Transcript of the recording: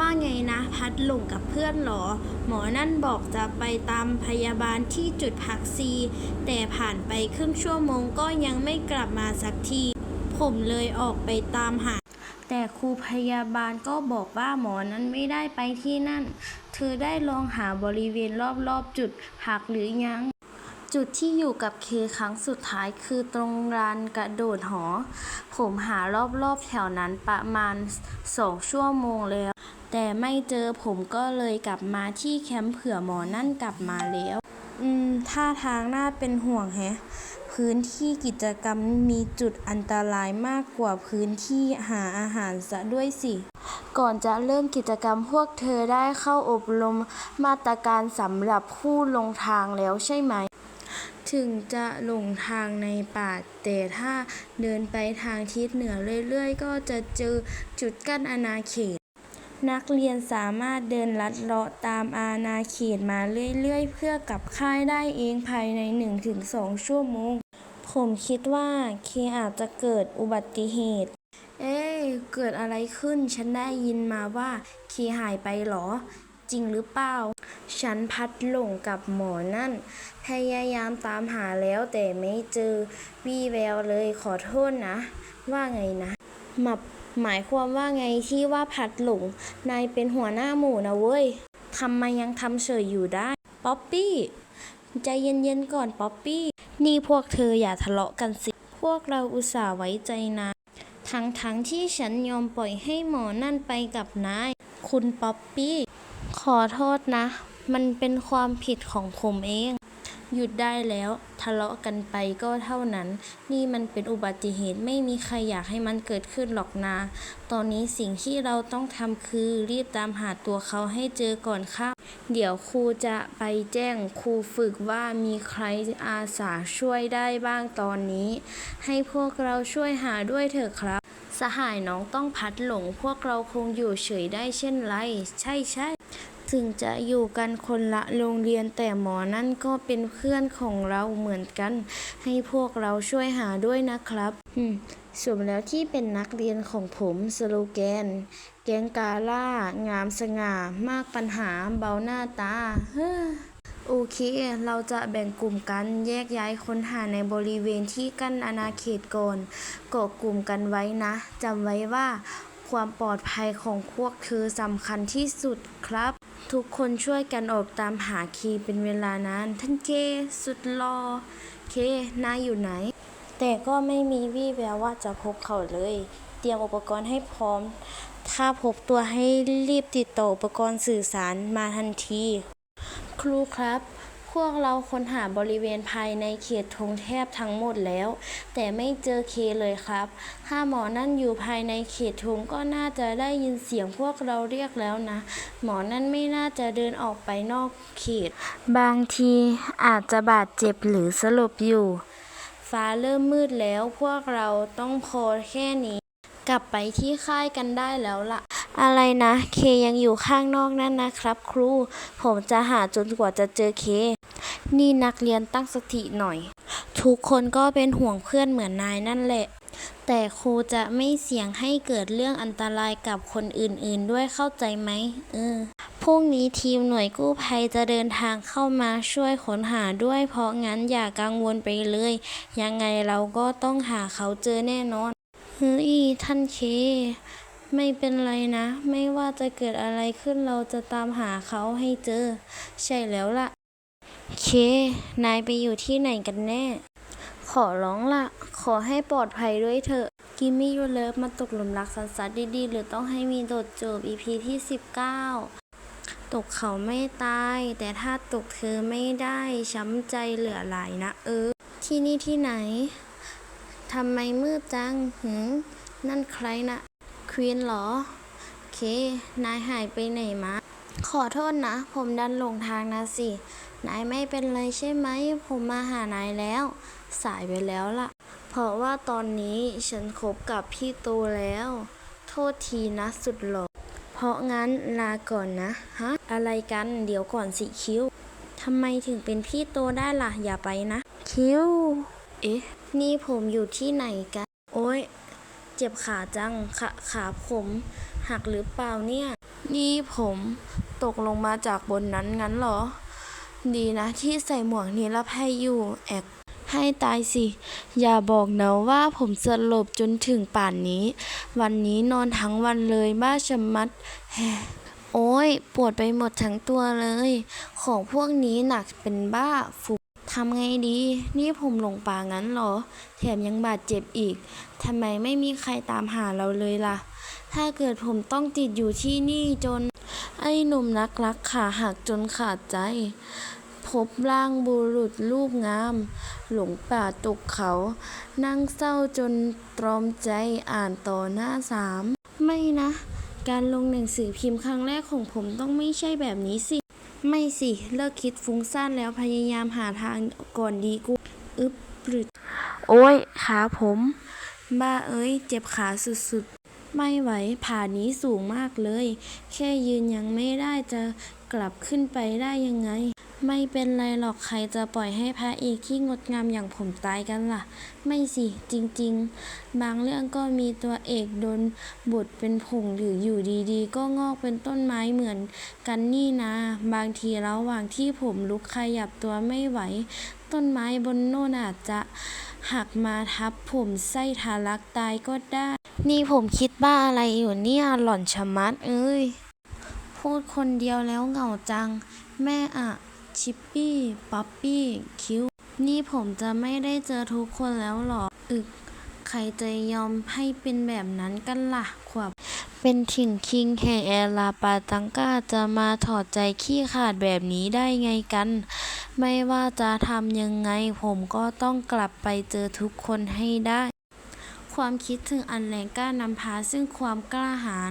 ว่าไงนะ พัดหลงกับเพื่อนเหรอ หมอนั่นบอกจะไปตามพยาบาลที่จุดพักซี แต่ผ่านไปครึ่งชั่วโมงก็ยังไม่กลับมาสักที ผมเลยออกไปตามหา แต่ครูพยาบาลก็บอกว่าหมอนั้นไม่ได้ไปที่นั่น เธอได้ลองหาบริเวณรอบๆจุดพักหรือยังจุดที่อยู่กับเคครั้งสุดท้ายคือตรงลานกระโดดหอ ผมหารอบๆแถวนั้นประมาณสองชั่วโมงแล้ว แต่ไม่เจอผมก็เลยกลับมาที่แคมป์เผื่อหมอนั่นกลับมาแล้ว อืม ท่าทางน่าเป็นห่วงแฮะ พื้นที่กิจกรรมมีจุดอันตรายมากกว่าพื้นที่หาอาหารซะด้วยสิ ก่อนจะเริ่มกิจกรรมพวกเธอได้เข้าอบรมมาตรการสำหรับผู้ลงทางแล้วใช่ไหมถึงจะหลงทางในป่าแต่ถ้าเดินไปทางทิศเหนือเรื่อยๆ ก็จะเจอจุดกั้นอาณาเขต นักเรียนสามารถเดินลัดเลาะตามอาณาเขตมาเรื่อยๆ เพื่อกลับค่ายได้เองภายใน 1-2 ชั่วโมง ผมคิดว่าเคอาจจะเกิดอุบัติเหตุ เอ๊ะเกิดอะไรขึ้น ฉันได้ยินมาว่าเคหายไปหรอ จริงหรือเปล่า ฉันพัดหลงกับหมอนั่น พยายามตามหาแล้วแต่ไม่เจอวี่แววเลยขอโทษนะ ว่าไงนะ หมับ หมายความว่าไงที่ว่าพัดหลง นายเป็นหัวหน้าหมู่นะเว้ยทำไมยังทำเฉยอยู่ได้ ป๊อปปี้ ใจเย็นๆก่อนป๊อปปี้ นี่พวกเธออย่าทะเลาะกันสิ พวกเราอุตส่าห์ไว้ใจนายทั้งๆทที่ฉันยอมปล่อยให้หมอนั่นไปกับนาย คุณป๊อปปี้ ขอโทษนะ มันเป็นความผิดของผมเอง หยุดได้แล้ว ทะเลาะกันไปก็เท่านั้น นี่มันเป็นอุบัติเหตุไม่มีใครอยากให้มันเกิดขึ้นหรอกนา ตอนนี้สิ่งที่เราต้องทำคือรีบตามหาตัวเขาให้เจอก่อนค่ะ เดี๋ยวครูจะไปแจ้งครูฝึกว่ามีใครอาสาช่วยได้บ้างตอนนี้ ให้พวกเราช่วยหาด้วยเถอะครับ สหายน้องต้องพัดหลงพวกเราคงอยู่เฉยได้เช่นไร ใช่ใช่ ถึงจะอยู่กันคนละโรงเรียนแต่หมอนั่นก็เป็นเพื่อนของเราเหมือนกัน ให้พวกเราช่วยหาด้วยนะครับอืมสมแล้วที่เป็นนักเรียนของผมสโลแกน แกงกาล่า งามสง่า มากปัญหาเบาหน้าตา เฮ้อโอเค เราจะแบ่งกลุ่มกันแยกย้ายค้นหาในบริเวณที่กั้นอาณาเขตก่อนเกาะกลุ่มกันไว้นะจำไว้ว่าความปลอดภัยของพวกเธอสำคัญที่สุดครับ ทุกคนช่วยกันออกตามหาคีเป็นเวลานาน ท่านเคสุดรอ เคนายอยู่ไหน แต่ก็ไม่มีวี่แววว่าจะพบเขาเลย เตรียมอุปกรณ์ให้พร้อม ถ้าพบตัวให้รีบติดต่ออุปกรณ์สื่อสารมาทันที ครูครับ พวกเราค้นหาบริเวณภายในเขตธงแทบทั้งหมดแล้ว แต่ไม่เจอเคเลยครับ ถ้าหมอนั่นอยู่ภายในเขตธงก็น่าจะได้ยินเสียงพวกเราเรียกแล้วนะ หมอนั่นไม่น่าจะเดินออกไปนอกเขต บางทีอาจจะบาดเจ็บหรือสลบอยู่ ฟ้าเริ่มมืดแล้วพวกเราต้องพอแค่นี้ กลับไปที่ค่ายกันได้แล้วล่ะ อะไรนะ เคยังอยู่ข้างนอกนั่นนะครับ ครู ผมจะหาจนกว่าจะเจอเค นี่นักเรียนตั้งสติหน่อย ทุกคนก็เป็นห่วงเพื่อนเหมือนนายนั่นแหละ แต่ครูจะไม่เสี่ยงให้เกิดเรื่องอันตรายกับคนอื่นๆ ด้วยเข้าใจไหม เออพรุ่งนี้ทีมหน่วยกู้ภัยจะเดินทางเข้ามาช่วยค้นหาด้วย เพราะงั้นอย่ากังวลไปเลย ยังไงเราก็ต้องหาเขาเจอแน่นอน เฮ้ยท่านเค ไม่เป็นไรนะ ไม่ว่าจะเกิดอะไรขึ้นเราจะตามหาเขาให้เจอ ใช่แล้วล่ะ เค นายไปอยู่ที่ไหนกันแน่ ขอร้องล่ะ ขอให้ปลอดภัยด้วยเถอะ กิมมี่ยูเลิฟมาตกหลุมรักสันสัดดีๆ หรือต้องให้มีโดดจบ EP ที่ 19 ตกเขาไม่ตาย แต่ถ้าตกเธอไม่ได้ช้ำใจเหลือหลายนะเออ ที่นี่ที่ไหนทำไมมืดจังหืมนั่นใครนะ ควีนเหรอ โอเค นายหายไปไหนมา ขอโทษนะ ผมดันหลงทางนะสิ นายไม่เป็นไรใช่ไหม ผมมาหานายแล้ว สายไปแล้วล่ะ เพราะว่าตอนนี้ฉันคบกับพี่โตแล้ว โทษทีนะสุดหล่อเพราะงั้นลาก่อนนะ ฮะ อะไรกัน เดี๋ยวก่อนสิคิ้วทำไมถึงเป็นพี่โตได้ล่ะ อย่าไปนะ คิ้ว เอ๊ะ นี่ผมอยู่ที่ไหนกัน โอ๊ย เจ็บขาจังขาขาผมหักหรือเปล่าเนี่ย นี่ผมตกลงมาจากบนนั้นงั้นเหรอ ดีนะที่ใส่หมวกนิรภัยอยู่แอกให้ตายสิ อย่าบอกนะว่าผมสลบจนถึงป่านนี้ วันนี้นอนทั้งวันเลยบ้าชะมัดแฮโอ้ย ปวดไปหมดทั้งตัวเลย ของพวกนี้หนักเป็นบ้าฟุ ทำไงดี นี่ผมหลงป่างั้นเหรอ แถมยังบาดเจ็บอีก ทำไมไม่มีใครตามหาเราเลยล่ะ ถ้าเกิดผมต้องติดอยู่ที่นี่จน ไอ้หนุ่มนักรักขาหักจนขาดใจ พบร่างบุรุษรูปงาม หลงป่าตกเขา นั่งเศร้าจนตรอมใจอ่านต่อหน้าสาม ไม่นะ การลงหนังสือพิมพ์ครั้งแรกของผมต้องไม่ใช่แบบนี้สิ ไม่สิ เลิกคิดฟุ้งซ่านแล้วพยายามหาทางก่อนดีกูอึบปรึดโอ้ยขาผม บ้าเอ้ย เจ็บขาสุดๆ ไม่ไหวผานี้สูงมากเลย แค่ยืนยังไม่ได้จะกลับขึ้นไปได้ยังไง ไม่เป็นไรหรอกใครจะปล่อยให้พระเอกที่งดงามอย่างผมตายกันล่ะ ไม่สิจริง ๆ บางเรื่องก็มีตัวเอกโดนบทเป็นผงหรืออยู่ดีๆ ก็งอกเป็นต้นไม้เหมือนกันนี่นะ บางทีระหว่างที่ผมลุกขยับตัวไม่ไหว ต้นไม้บนโน่นอาจจะหักมาทับผมไส้ทะลักตายก็ได้ นี่ผมคิดบ้าอะไรอยู่เนี่ยหล่อนชะมัด เอ้ย พูดคนเดียวแล้วเหงาจัง แม่อะ ชิปปี้ ป๊อปปี้ คิวนี่ผมจะไม่ได้เจอทุกคนแล้วหรอ อึก ใครจะยอมให้เป็นแบบนั้นกันล่ะ ขวบ เป็นถิ่งคิงแห่งแอลาปาตังกาจะมาถอดใจขี้ขาดแบบนี้ได้ไงกัน ไม่ว่าจะทำยังไงผมก็ต้องกลับไปเจอทุกคนให้ได้ ความคิดถึงอันแรงกล้านำพาซึ่งความกล้าหาญ